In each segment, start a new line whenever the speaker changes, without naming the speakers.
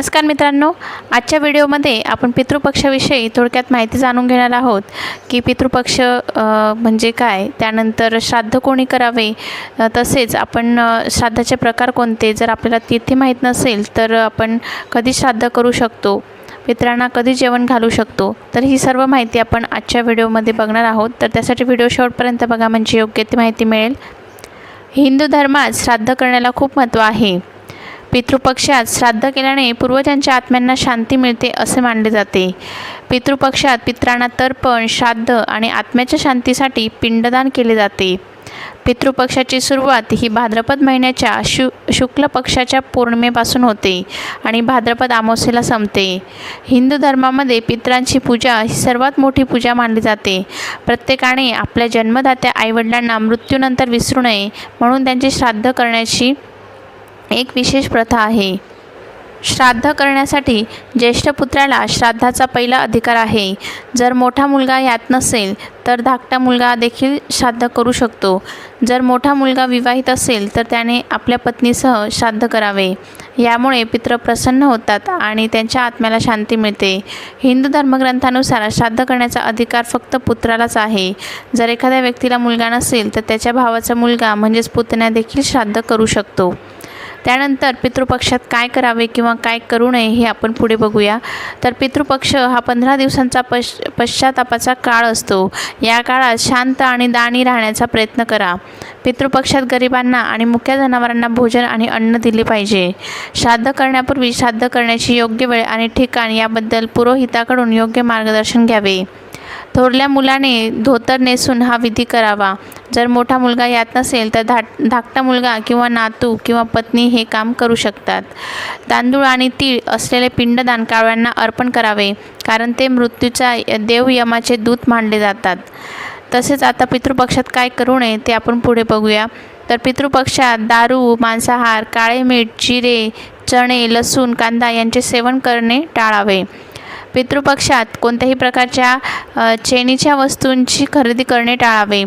नमस्कार मित्रांनो. आजच्या व्हिडिओमध्ये आपण पितृपक्षाविषयी थोडक्यात माहिती जाणून घेणार आहोत की पितृपक्ष म्हणजे काय? त्यानंतर श्राद्ध कोणी करावे? तसेच आपण श्राद्धाचे प्रकार कोणते? जर आपल्याला तिथे माहीत नसेल तर आपण कधी श्राद्ध करू शकतो? पितरांना कधी जेवण घालू शकतो? तर ही सर्व माहिती आपण आजच्या व्हिडिओमध्ये बघणार आहोत. तर त्यासाठी व्हिडिओ शेवटपर्यंत बघा म्हणजे योग्य ती माहिती मिळेल. हिंदू धर्मात श्राद्ध करण्याला खूप महत्त्व आहे. पितृपक्षात श्राद्ध केल्याने पूर्वजांच्या आत्म्यांना शांती मिळते असे मानले जाते. पितृपक्षात पित्रांना तर्पण श्राद्ध आणि आत्म्याच्या शांतीसाठी पिंडदान केले जाते. पितृपक्षाची सुरुवात ही भाद्रपद महिन्याच्या शु शुक्ल पक्षाच्या पौर्णिमेपासून होते आणि भाद्रपद अमावस्येला संपते. हिंदू धर्मामध्ये पित्रांची पूजा ही सर्वात मोठी पूजा मानली जाते. प्रत्येकाने आपल्या जन्मदात्या आईवडिलांना मृत्यूनंतर विसरू नये म्हणून त्यांचे श्राद्ध करण्याची एक विशेष प्रथा आहे. श्राद्ध करण्यासाठी ज्येष्ठ पुत्राला श्राद्धाचा पहिला अधिकार आहे. जर मोठा मुलगा यात नसेल तर धाकटा मुलगा देखील श्राद्ध करू शकतो. जर मोठा मुलगा विवाहित असेल तर त्याने आपल्या पत्नीसह श्राद्ध करावे. यामुळे पित्र प्रसन्न होतात आणि त्यांच्या आत्म्याला शांती मिळते. हिंदू धर्मग्रंथानुसार श्राद्ध करण्याचा अधिकार फक्त पुत्रालाच आहे. जर एखाद्या व्यक्तीला मुलगा नसेल तर त्याच्या भावाचा मुलगा म्हणजेच पुतण्या देखील श्राद्ध करू शकतो. त्यानंतर पितृपक्षात काय करावे किंवा काय करू नये हे आपण पुढे बघूया. तर पितृपक्ष हा पंधरा दिवसांचा पश पश्चातापाचा काळ असतो. या काळात शांत आणि दाणी राहण्याचा प्रयत्न करा. पितृपक्षात गरिबांना आणि मुख्य जनावरांना भोजन आणि अन्न दिले पाहिजे. श्राद्ध करण्यापूर्वी श्राद्ध करण्याची योग्य वेळ आणि ठिकाण याबद्दल पुरोहिताकडून योग्य मार्गदर्शन घ्यावे. थोरल्या मुलाने धोतर नेसून हा विधी करावा. जर मोठा मुलगा यात नसेल तर धाट धाकटा मुलगा किंवा नातू किंवा पत्नी हे काम करू शकतात. तांदूळ आणि तीळ असलेले पिंडदान कावळ्यांना अर्पण करावे कारण ते मृत्यूचा देवयमाचे दूत मानले जातात. तसेच आता पितृपक्षात काय करू नये ते आपण पुढे बघूया. तर पितृपक्षात दारू मांसाहार काळे मीठ जिरे चणे लसूण कांदा यांचे सेवन करणे टाळावे. पितृपक्षात कोणत्याही प्रकारच्या चेनीच्या वस्तूंची खरेदी करणे टाळावे.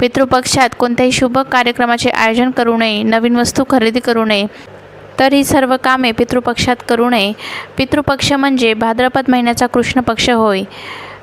पितृपक्षात कोणत्याही शुभ कार्यक्रमाचे आयोजन करू नये नवीन वस्तू खरेदी करू नये. तर ही सर्व कामे पितृपक्षात करू नये. पितृपक्ष म्हणजे भाद्रपद महिन्याचा कृष्ण पक्ष होय.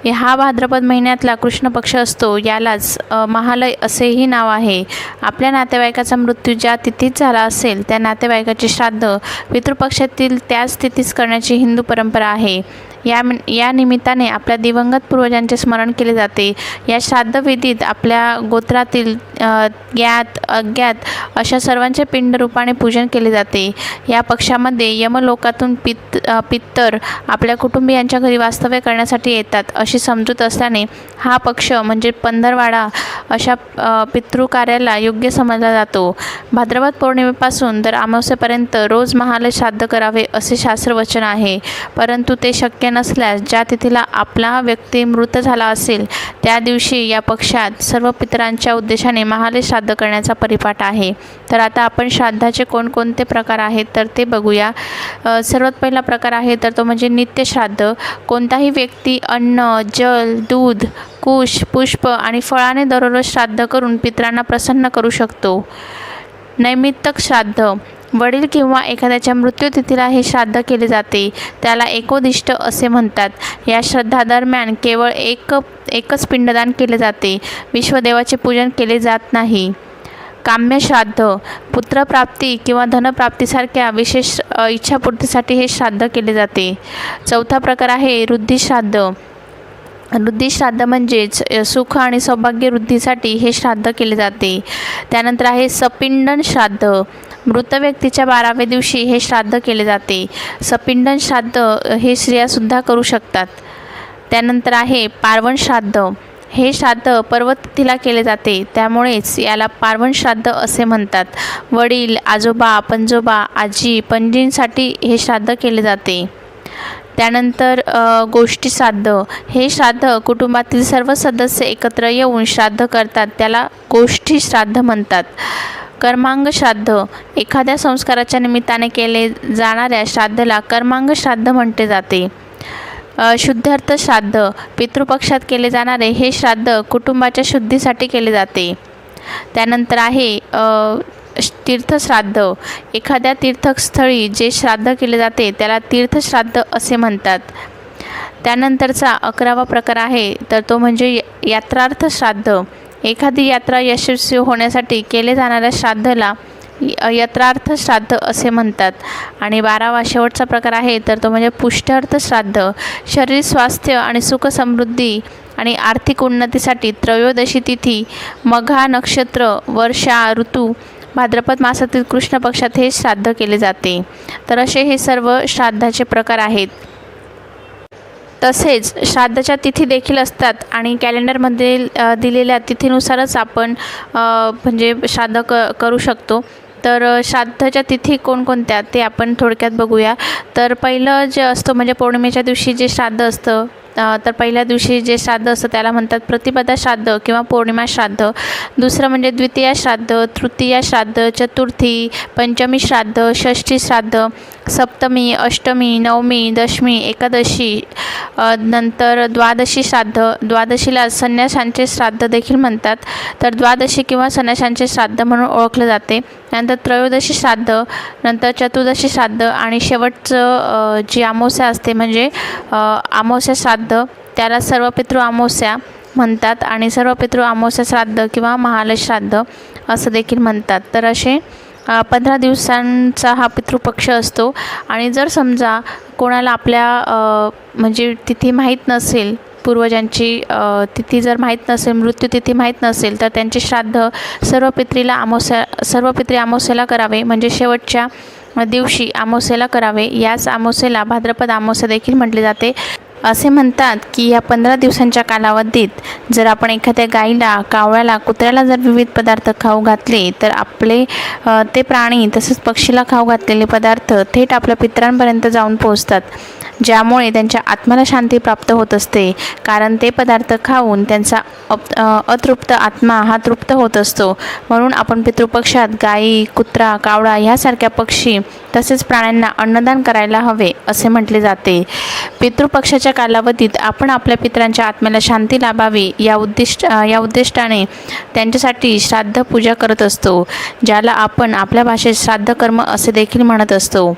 हा भाद्रपद महिन्यातला कृष्ण पक्ष असतो यालाच महालय असेही नाव आहे. आपल्या नातेवाईकाचा मृत्यू ज्या तिथीत झाला असेल त्या नातेवाईकाचे श्राद्ध पितृपक्षातील त्याच तिथीस करण्याची हिंदू परंपरा आहे. या या निमित्ताने आपल्या दिवंगत पूर्वजांचे स्मरण केले जाते. या श्राद्धविधीत आपल्या गोत्रातील ज्ञात अज्ञात अशा सर्वांचे पिंडरूपाने पूजन केले जाते. या पक्षामध्ये यमलोकातून पित पित्तर आपल्या कुटुंबियांच्या घरी वास्तव्य करण्यासाठी येतात अशी समजूत असल्याने हा पक्ष म्हणजे पंधरवाडा अशा पितृकार्याला योग्य समजला जातो. भाद्रपद पौर्णिमेपासून तर अमावस्येपर्यंत रोज महालय श्राद्ध करावे असे शास्त्रवचन आहे. परंतु ते शक्य नसल्यास ज्या तिथीला आपला व्यक्ती मृत झाला असेल त्या दिवशी या पक्षात सर्व पितरांच्या उद्देशाने महालय श्राद्ध करण्याचा परिपाठ आहे. तर आता आपण श्राद्धाचे कोणकोणते प्रकार आहेत तर ते बघूया. सर्वात पहिला प्रकार आहे तर तो म्हणजे नित्य श्राद्ध कोणताही व्यक्ती अन्न जल दूध कुश पुष्प आणि फळाने दररोज श्राद्ध करून पितरांना प्रसन्न करू शकतो. नैमित्तक श्राद्ध. वडील किंवा एखाद्याच्या मृत्यूतिथीला हे श्राद्ध केले जाते. त्याला एकोदिष्ट असे म्हणतात. या श्रद्धादरम्यान केवळ एक एकच पिंडदान केले जाते. विश्वदेवाचे पूजन केले जात नाही. काम्य श्राद्ध. पुत्रप्राप्ती किंवा धनप्राप्तीसारख्या विशेष इच्छापूर्तीसाठी हे श्राद्ध केले जाते. चौथा प्रकार आहे वृद्धिश्राद्ध वृद्धिश्राद्ध म्हणजेच सुख आणि सौभाग्य वृद्धीसाठी हे श्राद्ध केले जाते. त्यानंतर आहे सपिंडन श्राद्ध. मृत व्यक्तीच्या बाराव्या दिवशी हे श्राद्ध केले जाते. सपिंडन श्राद्ध हे स्त्रियासुद्धा करू शकतात. त्यानंतर आहे पार्वण श्राद्ध. हे श्राद्ध पर्वतिथीला केले जाते. त्यामुळेच याला पार्वण श्राद्ध असे म्हणतात. वडील आजोबा पणजोबा आजी पणजींसाठी हे श्राद्ध केले जाते. त्यानंतर गोष्टी श्राद्ध हे श्राद्ध कुटुंबातील सर्व सदस्य एकत्र येऊन श्राद्ध करतात त्याला गोष्टी श्राद्ध म्हणतात. कर्मांग श्राद्ध एखाद्या संस्काराच्या निमित्ताने केले जाणाऱ्या श्राद्धला कर्मांग श्राद्ध म्हटले जाते. शुद्धार्थ श्राद्ध पितृपक्षात केले जाणारे हे श्राद्ध कुटुंबाच्या शुद्धीसाठी केले जाते. त्यानंतर आहे तीर्थश्राद्ध. एखाद्या तीर्थस्थळी जे श्राद्ध केले जाते त्याला तीर्थश्राद्ध असे म्हणतात. त्यानंतरचा अकरावा प्रकार आहे तर तो म्हणजे य- यात्रार्थ श्राद्ध. एखादी यात्रा यशस्वी होण्यासाठी केले जाणाऱ्या श्राद्धला य- श्राद्ध असे म्हणतात. आणि बारावा शेवटचा प्रकार आहे तर तो म्हणजे पुष्ट्यार्थ श्राद्ध. शरीर स्वास्थ्य आणि सुख समृद्धी आणि आर्थिक उन्नतीसाठी त्रयोदशी तिथी मघा नक्षत्र वर्षा ऋतू भाद्रपद मासातील कृष्ण पक्षात हे श्राद्ध केले जाते. तर असे हे सर्व श्राद्धाचे प्रकार आहेत. तसेच श्राद्धाच्या तिथी देखील असतात आणि कॅलेंडरमध्ये दिलेल्या तिथीनुसारच आपण म्हणजे श्राद्ध क करू शकतो. तर श्राद्धाच्या तिथी कोणकोणत्या ते आपण थोडक्यात बघूया. तर पहिलं जे असतं म्हणजे पौर्णिमेच्या दिवशी जे श्राद्ध असतं तर पहिल्या दिवशी जे श्राद्ध असतं त्याला म्हणतात प्रतिपदा श्राद्ध किंवा पौर्णिमा श्राद्ध. दुसरं म्हणजे द्वितीया श्राद्ध तृतीया श्राद्ध चतुर्थी पंचमी श्राद्ध षष्ठी श्राद्ध. सप्तमी अष्टमी नवमी दशमी एकादशी नंतर द्वादशी श्राद्ध. द्वादशीला संन्याशांचे श्राद्ध देखील म्हणतात. तर द्वादशी किंवा संन्याशांचे श्राद्ध म्हणून ओळखले जाते. नंतर त्रयोदशी श्राद्ध नंतर चतुर्दशी श्राद्ध आणि शेवटचं जी अमावस्या असते म्हणजे अ, अमावस्या श्राद्ध त्याला सर्व पितृ अमावस्या म्हणतात आणि सर्व पितृ अमावस्या श्राद्ध किंवा महालय श्राद्ध असं देखील म्हणतात. तर असे पंधरा दिवसांचा हा पितृपक्ष असतो. आणि जर समजा कोणाला आपल्या म्हणजे तिथी माहीत नसेल पूर्वजांची तिथी जर माहीत नसेल मृत्यूतिथी माहीत नसेल तर त्यांचे श्राद्ध सर्व पित्रीला आमोस्या सर्व पित्री आमोस्याला करावे. म्हणजे शेवटच्या दिवशी आमोसेला करावे. याच आमोसेला भाद्रपद अमावस्या देखील म्हटले जाते. असे म्हणतात की या पंधरा दिवसांच्या कालावधीत जर आपण एखाद्या गाईला कावळ्याला कुत्र्याला जर विविध पदार्थ खाऊ घातले तर आपले ते प्राणी तसेच पक्षीला खाऊ घातलेले पदार्थ थेट आपल्या पितरांपर्यंत जाऊन पोहोचतात. ज्यामुळे त्यांच्या आत्म्याला शांती प्राप्त होत असते. कारण ते पदार्थ खाऊन त्यांचा अप अतृप्त आत्मा हा तृप्त होत असतो. म्हणून आपण पितृपक्षात गायी कुत्रा कावळा ह्यासारख्या पक्षी तसेच प्राण्यांना अन्नदान करायला हवे असे म्हटले जाते. पितृपक्षाच्या कालावधीत आपण आपल्या पितरांच्या आत्म्याला शांती लाभावी या उद्दिष्ट या उद्दिष्टाने त्यांच्यासाठी श्राद्ध पूजा करत असतो ज्याला आपण आपल्या भाषेत श्राद्ध कर्म असे देखील म्हणत असतो.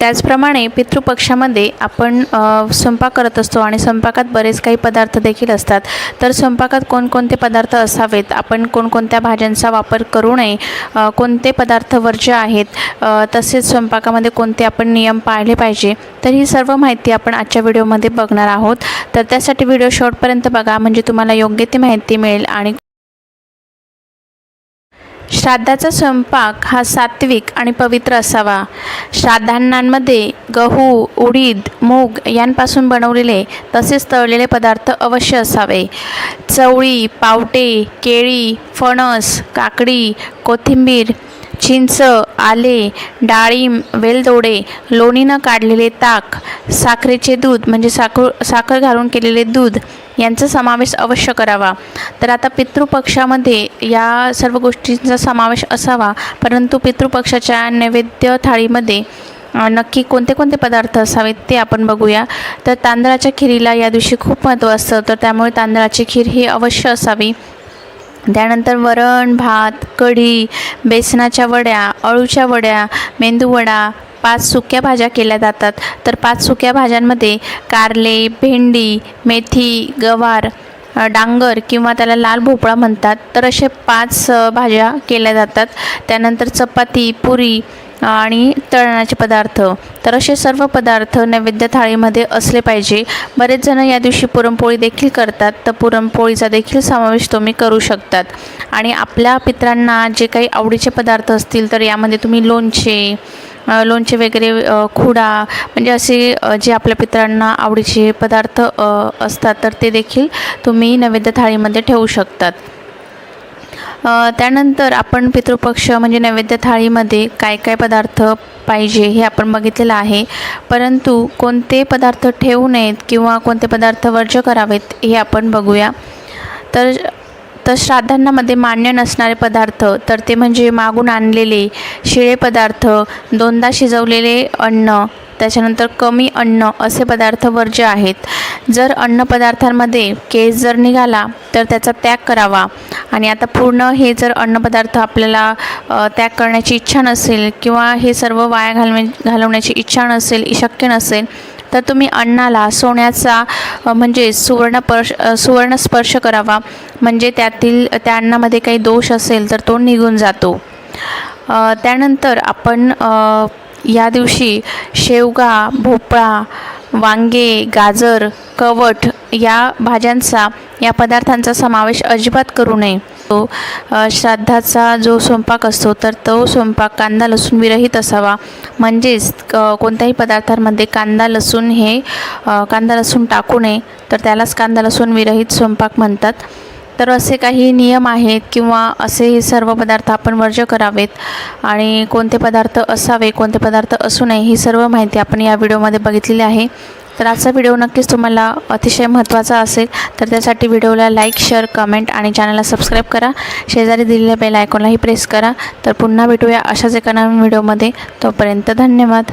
त्याचप्रमाणे पितृपक्षामध्ये आपण स्वयंपाक करत असतो आणि स्वयंपाकात बरेच काही पदार्थ देखील असतात. तर स्वयंपाकात कोणकोणते पदार्थ असावेत? आपण कोणकोणत्या भाज्यांचा वापर करू नये? कोणते पदार्थ वर्ज्य आहेत? तसेच स्वयंपाकामध्ये कोणते आपण नियम पाळले पाहिजे? तर ही सर्व माहिती आपण आजच्या व्हिडिओमध्ये बघणार आहोत. तर त्यासाठी व्हिडिओ शेवटपर्यंत बघा म्हणजे तुम्हाला योग्य ती माहिती मिळेल आणि श्राद्धाचा स्वयंपाक हा सात्विक आणि पवित्र असावा. श्राद्धांनांमध्ये गहू उडीद मूग यांपासून बनवलेले तसेच तळलेले पदार्थ अवश्य असावे. चवळी पावटे केळी फणस काकडी कोथिंबीर चिंच आले डाळिंब वेलदोडे लोणीनं काढलेले ताक साखरेचे दूध म्हणजे साखर साखर घालून केलेले दूध यांचा समावेश अवश्य करावा. तर आता पितृपक्षामध्ये या सर्व गोष्टींचा समावेश असावा परंतु पितृपक्षाच्या नैवेद्य थाळीमध्ये नक्की कोणते कोणते पदार्थ असावेत ते आपण बघूया. तर तांदळाच्या खिरीला या दिवशी खूप महत्त्व असतं तर त्यामुळे तांदळाची खीर ही अवश्य असावी. त्यानंतर वरण भात कढी बेसनाच्या वड्या अळूच्या वड्या मेंदूवडा पाच सुक्या भाज्या केल्या जातात. तर पाच सुक्या भाज्यांमध्ये कारले भेंडी मेथी गवार डांगर किंवा त्याला लाल भोपळा म्हणतात. तर असे पाच भाज्या केल्या जातात. त्यानंतर चपाती पुरी आणि तळणाचे पदार्थ. तर असे सर्व पदार्थ नैवेद्य थाळीमध्ये असले पाहिजे. बरेच जण या दिवशी पुरणपोळी देखील करतात. तर पुरणपोळीचा देखील समावेश तुम्ही करू शकतात. आणि आपल्या पित्रांना जे काही आवडीचे पदार्थ असतील तर यामध्ये तुम्ही लोणचे लोणचे वगैरे खुडा म्हणजे असे जे आपल्या पित्रांना आवडीचे पदार्थ असतात तर ते देखील तुम्ही नैवेद्य थाळीमध्ये ठेवू शकतात. त्यानंतर आपण पितृपक्ष म्हणजे नैवेद्य थाळीमध्ये काय काय पदार्थ पाहिजे हे आपण बघितलेलं आहे. परंतु कोणते पदार्थ ठेवू नयेत किंवा कोणते पदार्थ वर्ज्य करावेत हे आपण बघूया. तर तर श्राद्धांनामध्ये मान्य नसणारे पदार्थ तर ते म्हणजे मागून आणलेले शिळे पदार्थ दोनदा शिजवलेले अन्न त्याच्यानंतर कमी अन्न असे पदार्थ वर्ज्य आहेत जर अन्नपदार्थांमध्ये केस जर निघाला तर त्याचा त्याग करावा. आणि आता पूर्ण हे जर अन्नपदार्थ आपल्याला त्याग करण्याची इच्छा नसेल किंवा हे सर्व वाया घालवे घालवण्याची इच्छा नसेल शक्य नसेल तर तुम्ही अन्नाला सोन्याचा म्हणजे सुवर्णपर्श सुवर्ण स्पर्श करावा. म्हणजे त्यातील त्या अन्नामध्ये काही दोष असेल तर तो निघून जातो. त्यानंतर आपण या दिवशी शेवगा भोपळा वांगे गाजर कवठ या भाज्यांचा या पदार्थांचा समावेश अजिबात करू नये. तो श्राद्धाचा जो स्वयंपाक असतो तर तो स्वयंपाक कांदा लसूण विरहित असावा. म्हणजेच कोणत्याही पदार्थांमध्ये कांदा लसूण हे कांदा लसूण टाकू नये तर त्यालाच कांदा लसूण विरहित स्वयंपाक म्हणतात. तर असे काही नियम आहेत किंवा असे हे सर्व पदार्थ आपण वर्ज्य करावेत आणि कोणते पदार्थ असावे कोणते पदार्थ असू नये ही सर्व माहिती आपण या व्हिडिओमध्ये बघितलेली आहे. तर आजचा व्हिडिओ नक्कीच तुम्हाला अतिशय महत्त्वाचा असेल. तर त्यासाठी व्हिडिओला लाईक शेअर कमेंट आणि चॅनलला सबस्क्राईब करा. शेजारी दिलेल्या बेल आयकॉनलाही प्रेस करा. तर पुन्हा भेटूया अशाच एका नवीन व्हिडिओमध्ये तोपर्यंत धन्यवाद.